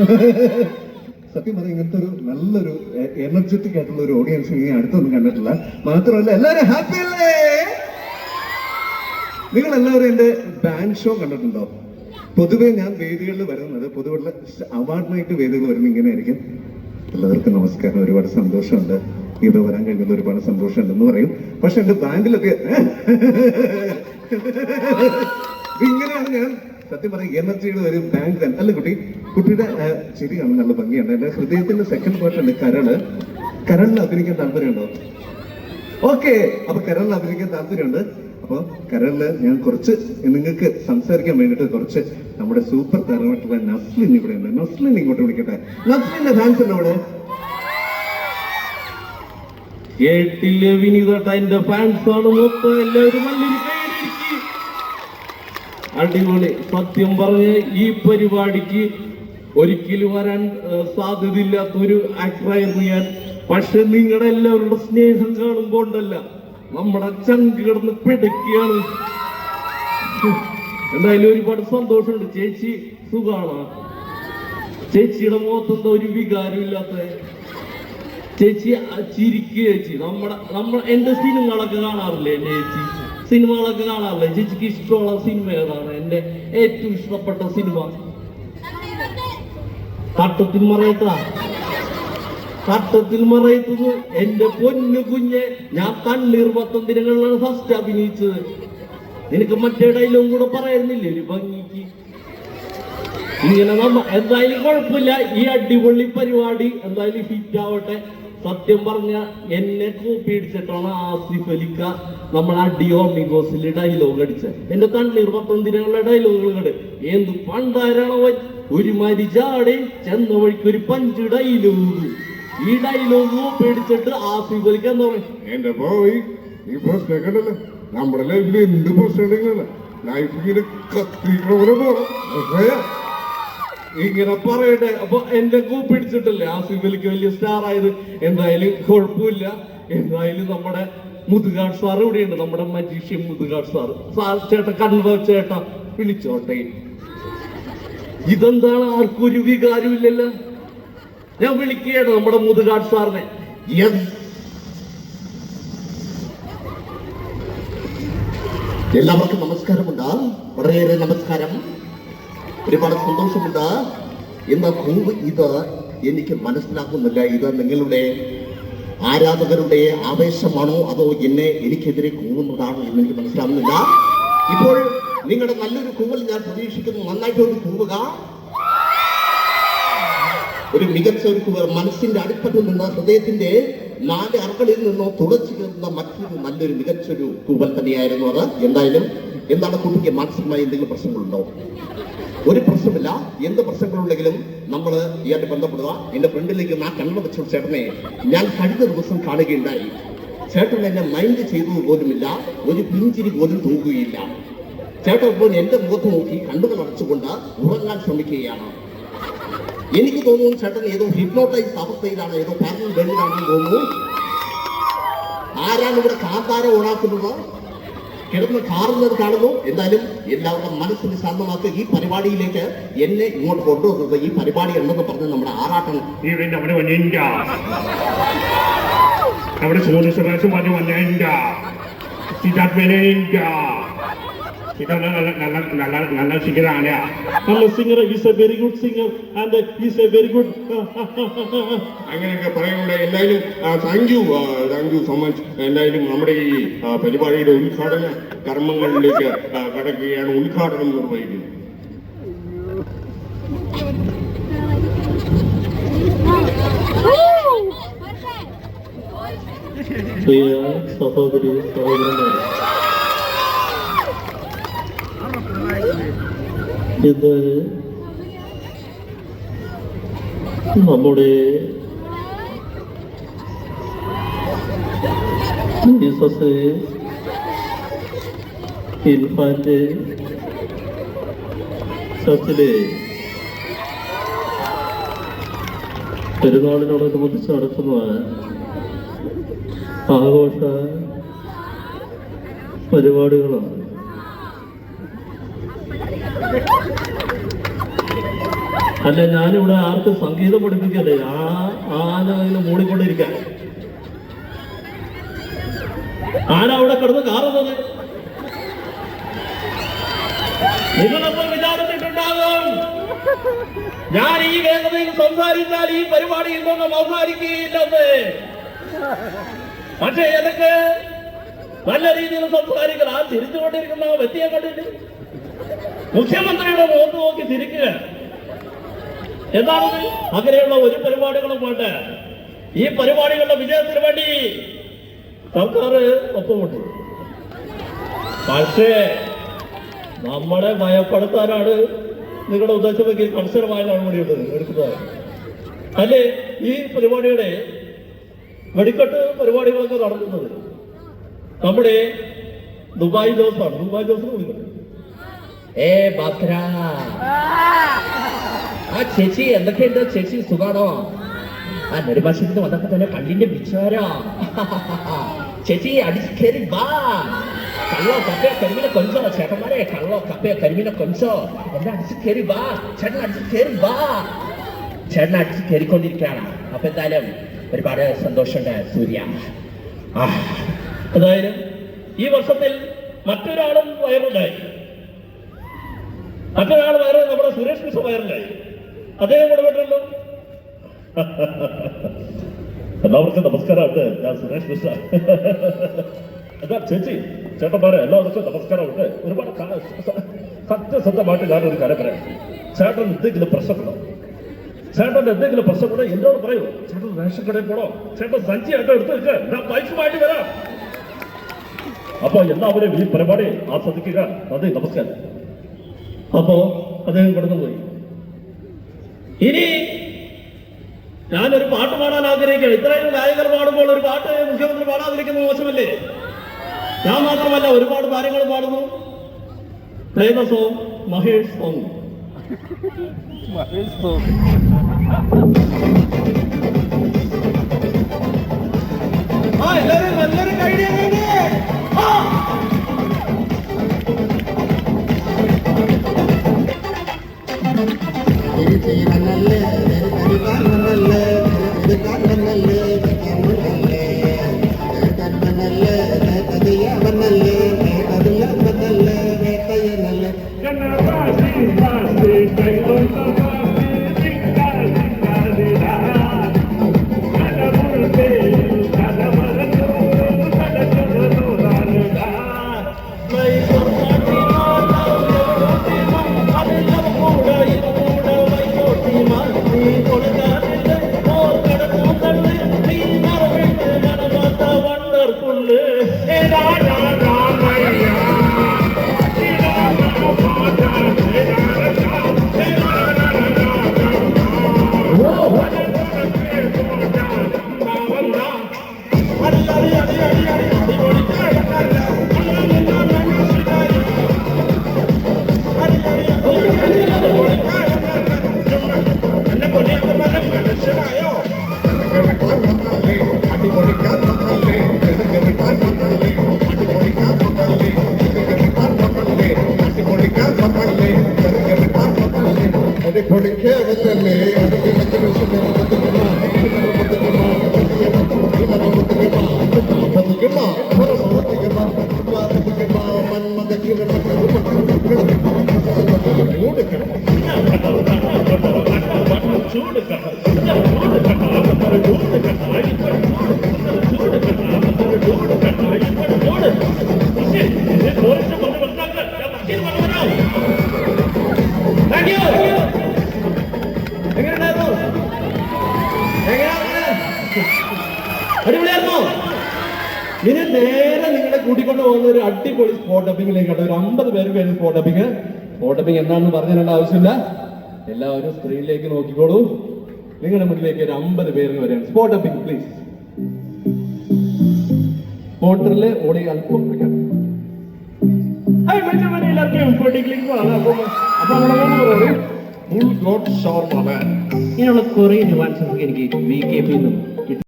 സത്യം പറഞ്ഞാൽ ഇങ്ങനത്തെ ഒരു നല്ലൊരു എനർജറ്റിക് ആയിട്ടുള്ള ഒരു ഓഡിയൻസ് ഇനി അടുത്തൊന്നും കണ്ടിട്ടില്ല. മാത്രമല്ല എല്ലാവരും ഹാപ്പി അല്ലേ? നിങ്ങൾ എല്ലാവരും എന്റെ ബാൻഡ് ഷോ കണ്ടിട്ടുണ്ടോ? പൊതുവെ ഞാൻ വേദികളിൽ വരുന്നത് പൊതുവെ അവാർഡ് നൈറ്റ് വേദികൾ വരുന്നത് ഇങ്ങനെ ആയിരിക്കും എല്ലാവർക്കും നമസ്കാരം. ഒരുപാട് സന്തോഷമുണ്ട്. ഇത് വരാൻ കഴിഞ്ഞത് ഒരുപാട് സന്തോഷമുണ്ട് എന്ന് പറയും. പക്ഷെ എന്റെ ബാൻഡിലൊക്കെ ഇങ്ങനെയാണ് ഞാൻ സത്യം പറയും എനർജിയുടെ വരും. ബാങ്ക് അല്ല കുട്ടി? കുട്ടിയുടെ ശരിയാണ് നല്ല ഭംഗിയാണ് എന്റെ ഹൃദയത്തിന്റെ സെക്കൻഡ് പാർട്ട് ഉണ്ട്. കരൾ. കരളിൽ അഭിനയിക്കാൻ താല്പര്യമുണ്ടോ? ഓക്കെ. അപ്പൊ കരളിൽ അഭിനയിക്കാൻ താല്പര്യമുണ്ട്. അപ്പോൾ കരളിൽ ഞാൻ കുറച്ച് നിങ്ങൾക്ക് സംസാരിക്കാൻ വേണ്ടിട്ട് കുറച്ച് നമ്മുടെ സൂപ്പർ താരമായിട്ടുള്ള നസ്ലിൻ ഇവിടെ ഉണ്ട്. നസ്ലിൻ ഇങ്ങോട്ട് വിളിക്കട്ടെ. നസ്ലിന്റെ ഫാൻസ് ഉണ്ട് അവിടെ. കേട്ടില്ല വിനീതട്ട? എന്റെ ഫാൻസ് ആണ് മൊത്തം എല്ലാവരും. അടിപൊളി. സത്യം പറഞ്ഞ് ഈ പരിപാടിക്ക് ഒരിക്കലും വരാൻ സാധ്യതയില്ലാത്ത ഒരു ആക്ടറായിരുന്നു ഞാൻ. പക്ഷെ നിങ്ങളുടെ എല്ലാവരുടെ സ്നേഹം കാണുമ്പോൾ ഉണ്ടല്ല നമ്മുടെ ചങ്ക് കിടന്ന് പിടയ്ക്കുകയാണ് എന്തായാലും ഒരുപാട് സന്തോഷമുണ്ട്. ചേച്ചി സുഖാണ് ചേച്ചിയുടെ മുഖത്തെന്താ ഒരു വികാരം ഇല്ലാത്ത ചേച്ചി ചിരിക്കുക ചേച്ചി. നമ്മുടെ നമ്മൾ എന്റെ സിനിമകളൊക്കെ കാണാറില്ലേ എന്റെ ചേച്ചി? സിനിമകളൊക്കെ കാണാറില്ലേ? ചേച്ചിക്ക് ഇഷ്ടമുള്ള സിനിമ ഏതാണ്? എന്റെ ഏറ്റവും ഇഷ്ടപ്പെട്ട സിനിമ? തട്ടത്തിൽ മറയത്താ. തട്ടത്തിൽ മറയത്തുനിന്ന് എന്റെ പൊന്നു കുഞ്ഞെ. ഞാൻ തണ്ണീർ പത്തന്തിരങ്ങളിലാണ് ഫസ്റ്റ് അഭിനയിച്ചത്. നിനക്ക് മറ്റേ ഡയലോഗും കൂടെ പറയുന്നില്ലേ ഒരു ഭംഗിക്ക്. ഇങ്ങനെ നമ്മ എന്തായാലും കുഴപ്പമില്ല. ഈ അടിപൊളി പരിപാടി എന്തായാലും ഹിറ്റ് ആവട്ടെ. സത്യം പറഞ്ഞ എന്നെ കോപ്പി അടിച്ചിട്ടാണ് ആസിഫ് അലിക്ക നമ്മൾ അടിയോ മിഗോസിൽ ഡയലോഗ് അടിച്ചത്. എന്റെ കണ്ണീർ പത്തന്തിരങ്ങളുടെ ഡയലോഗുകൾ എന്ത് പണ്ടാരണവൻ? ഒരു മരിചാടെ ചെന്ന വഴിക്ക് ഒരു പഞ്ച് ഡയലോഗ് ഈ ഡയലോഗ് കോപ്പി അടിച്ചിട്ട് ആസിഫ് അലിക്ക എന്താ പറയുക എന്റെ പോയി ഈ പ്രശ്നം കണ്ടല്ലോ? നമ്മുടെ ലൈഫിൽ എന്ത് പ്രശ്നം ലൈഫിൽ കത്തിക്കണ പോണം? ഇങ്ങനെ പറയട്ടെ. അപ്പൊ എന്റെ കൂ പിടിച്ചിട്ടല്ലേ ആസിഫ് അലിക്ക് വലിയ സ്റ്റാർ ആയത്? എന്തായാലും കുഴപ്പമില്ല. എന്തായാലും നമ്മുടെ മുതുകാട് സാർ ഇവിടെയുണ്ട്. നമ്മുടെ മജീഷ്യൻ മുതുകാട് സാർ സാർ ചേട്ടൻ കണ്ണു ചേട്ടാ വിളിച്ചോട്ടെ. ഇതെന്താണ്? ആർക്കും ഒരു വികാരമില്ലല്ലോ ഞാൻ വിളിക്കുകയാണ് നമ്മുടെ മുതുകാട് സാറിനെ. എല്ലാവർക്കും നമസ്കാരമുണ്ട്. വളരെയേറെ നമസ്കാരം. ഒരുപാട് സന്തോഷമുണ്ട്. എന്ന കൂവ് ഇത് എനിക്ക് മനസ്സിലാക്കുന്നില്ല ഇത് നിങ്ങളുടെ ആരാധകരുടെ ആവേശമാണോ അതോ എന്നെ എനിക്കെതിരെ കൂവുന്നതാണോ എന്ന് എനിക്ക് മനസ്സിലാവുന്നില്ല ഇപ്പോൾ നിങ്ങളുടെ നല്ലൊരു കൂവൽ ഞാൻ പ്രതീക്ഷിക്കുന്നു. നന്നായിട്ട് ഒരു കൂവുക. ഒരു മികച്ച ഒരു കൂവൽ മനസ്സിന്റെ അടിത്തട്ടിൽ നിന്ന് ഹൃദയത്തിന്റെ നാല് അറകളിൽ നിന്നോ തുളച്ചു കയറുന്ന മറ്റൊരു നല്ലൊരു മികച്ചൊരു കൂവൽ തന്നെയായിരുന്നു അത്. എന്തായാലും എന്താണ് കുട്ടിക്ക് മാനസികമായി എന്തെങ്കിലും പ്രശ്നങ്ങളുണ്ടോ? ഒരു പ്രശ്നമില്ല. എന്ത് പ്രശ്നങ്ങളുണ്ടെങ്കിലും നമ്മൾ ഇയാളുടെ ബന്ധപ്പെടുക. എന്റെ ഫ്രണ്ടിലേക്ക് ആ കണ്ണ വെച്ച ചേട്ടനെ. ഞാൻ കഴിഞ്ഞ ദിവസം കാണുകയുണ്ടായി. ചേട്ടൻ എന്നെ മൈൻഡ് ചെയ്തത് പോലുമില്ല. ഒരു പിഞ്ചിരി പോലും തൂകുകയില്ല. ചേട്ടൻ എന്റെ മുഖത്ത് നോക്കി കണ്ണുകൾ അടച്ചുകൊണ്ട് ഉറങ്ങാൻ ശ്രമിക്കുകയാണ്. എനിക്ക് തോന്നുന്നു ചേട്ടൻ ഏതോ ഹിപ്നോട്ടൈസ് അവസ്ഥയിലാണ് ഏതോ പാരൽ വെള്ളിലാണെന്ന് തോന്നുന്നു. ആരാണ് ഇവിടെ കാന്താര ഓണാക്കുന്നത്? കിടന്ന് കാറുന്നത് കാണുന്നു. എന്തായാലും എല്ലാവരുടെ മനസ്സിന് ശാന്തമാക്കുക. ഈ പരിപാടിയിലേക്ക് എന്നെ ഇങ്ങോട്ട് കൊണ്ടുവന്നത് ഈ പരിപാടി ഉണ്ടെന്ന് പറഞ്ഞ് നമ്മുടെ വന്നേണ്ട അവിടെ സോണു സുരേഷ് പറഞ്ഞു ഇതാണ് നല്ല singer is a very good singer and is a very good അങ്ങനെയൊക്കെ എന്തായാലും thank you thank you so much എന്തായാലും നമ്മുടെ ഈ പരിപാടിയുടെ ഉദ്ഘാടന കർമ്മങ്ങളിലേക്ക് കടക്കുകയാണ് ഉദ്ഘാടനം നിർവഹിക്കുന്നത്. പ്രിയ സഹോദരി സഹോദരന്മാരെ. ഇത് നമ്മുടെ ജീസസ് ഇൻഫാന്റെ ചർച്ചിലെ പെരുന്നാളിനോടനുബന്ധിച്ച് നടത്തുന്ന ആഘോഷ പരിപാടികളാണ്. അല്ല ഞാനിവിടെ ആർക്കും സംഗീതം പഠിപ്പിക്കല്ലേ ആ ആന ഇങ്ങനെ മൂടിക്കൊണ്ടിരിക്കാൻ ആന അവിടെ കിടന്ന് കാറുന്നത്. നിങ്ങളപ്പോൾ വിചാരിച്ചിട്ടുണ്ടാകും. ഞാൻ ഈ വേഗതയിൽ സംസാരിച്ചാൽ ഈ പരിപാടിയിൽ നിന്ന് അവസാനിക്കുകയില്ലെന്ന്. പക്ഷേ എനിക്ക് നല്ല രീതിയിൽ സംസാരിക്കണം. ആ തിരിച്ചുകൊണ്ടിരിക്കുന്ന വ്യക്തിയെ കണ്ടിട്ട് മുഖ്യമന്ത്രിയുടെ മുഖത്ത് നോക്കി തിരിക്കുക. എന്താണത് അങ്ങനെയുള്ള ഒരു പരിപാടികളും വേണ്ട ഈ പരിപാടികളുടെ വിജയത്തിന് വേണ്ടി സർക്കാർ ഒപ്പമുണ്ട്. പക്ഷേ നമ്മളെ ഭയപ്പെടുത്താനാണ് നിങ്ങളുടെ ഉദ്ദേശമെങ്കിൽ കർശനമായ നടപടിയുണ്ട് എടുക്കുന്നത് അല്ലേ? ഈ പരിപാടിയുടെ വെടിക്കെട്ട് പരിപാടികളൊക്കെ നടത്തുന്നത് നമ്മുടെ ദുബായ് ജോസാണ് ദുബായ് ജോസ് ഏ ബാത്ര ആ ചേച്ചി എന്തൊക്കെയുണ്ട് ചേച്ചി? സുഖാണോ? ആ നെടുമ്പാശ്ശേരിന്ന് വന്നപ്പോ തന്നെ കണ്ണിന്റെ വിചാരോ. ചേച്ചി അടിച്ച് കയറി വാ. കള്ളോ കപ്പയോ കരിമീനെ കൊഞ്ചോ? ചേട്ടന്മാരെ കള്ളോ കപ്പയോ കരിമീനെ കൊഞ്ചോ? എല്ലാം അടിച്ച് കയറി വാ. ചേട്ടൻ അടിച്ച് കയറി വാ. ചേട്ടൻ അടിച്ച് കയറിക്കൊണ്ടിരിക്കുകയാണ്. അപ്പൊ എന്തായാലും ഒരുപാട് സന്തോഷമുണ്ട് സൂര്യ. അതായത് ഈ വർഷത്തിൽ മറ്റൊരാളും വൈറലായി മറ്റൊരാൾ വയറ് നമ്മുടെ സുരേഷ് കൃഷ്ണ വയറിലായി. അദ്ദേഹം കൂടെ വിട്ടല്ലോ എല്ലാവർക്കും നമസ്കാരമുണ്ട്. ഞാൻ സുരേഷ് കൃഷ്ണ എന്താ ചേച്ചി ചേട്ടന്മാരെ എല്ലാവർക്കും നമസ്കാരം ഉണ്ട് ഒരുപാട് സത്യസന്ധമായിട്ട് ഞാനൊരു കാര്യം പറയാം. ചേട്ടൻ എന്തെങ്കിലും പ്രശ്നപ്പെടോ ചേട്ടൻ എന്തെങ്കിലും പ്രശ്നപ്പെടോ എന്നോട് പറയൂ. ചേട്ടൻ റേഷൻ കടയിൽ പോണോ? ചേട്ടൻ സഞ്ചി ആയിട്ട് എടുത്ത് വെച്ച് ഞാൻ മാറ്റി വരാം. അപ്പൊ എല്ലാവരും ഈ പരിപാടി ആസ്വദിക്കുക. നന്ദി നമസ്കാരം. അപ്പോ അദ്ദേഹം കടന്നുപോയി ഇനി ഞാനൊരു പാട്ട് പാടാൻ ആഗ്രഹിക്കുകയാണ്. ഇത്രയും ഗായകർ പാടുമ്പോൾ ഒരു പാട്ട് മുഖ്യമന്ത്രി പാടാതിരിക്കുന്നത് മോശമല്ലേ? ഞാൻ മാത്രമല്ല ഒരുപാട് താരങ്ങൾ പാടുന്നു. Play the song. Mahesh song. ആ എല്ലാവരും നല്ലൊരു ഐഡിയ അടിപൊളിയായിരുന്നോ? ഇനി നേരെ കൂട്ടിക്കൊണ്ട് പോകുന്ന ഒരു അടിപൊളി സ്പോട്ട് കേട്ടോ ഒരു അമ്പത് പേര് പേര് സ്പോട്ട് ഡബിങ് സ്പോട്ട് ഡബിങ് എന്താണെന്ന് പറഞ്ഞു തരേണ്ട ആവശ്യമില്ല. എല്ലാവരും സ്ക്രീനിലേക്ക് നോക്കിക്കോളൂ. നിങ്ങളുടെ മുന്നിലേക്ക് ഒരു അമ്പത് പേര് വരെയാണ് സ്പോട്ട് ഡബിങ് പ്ലീസ് മോട്ടറിൽ ഓടി അല്പം ഫുൾ ഗോഡ് ഷോർമാണ് ഇങ്ങനെയുള്ള കുറെ ന്യൂവാൻസസ് എനിക്ക് ബി കെ പി നിന്നും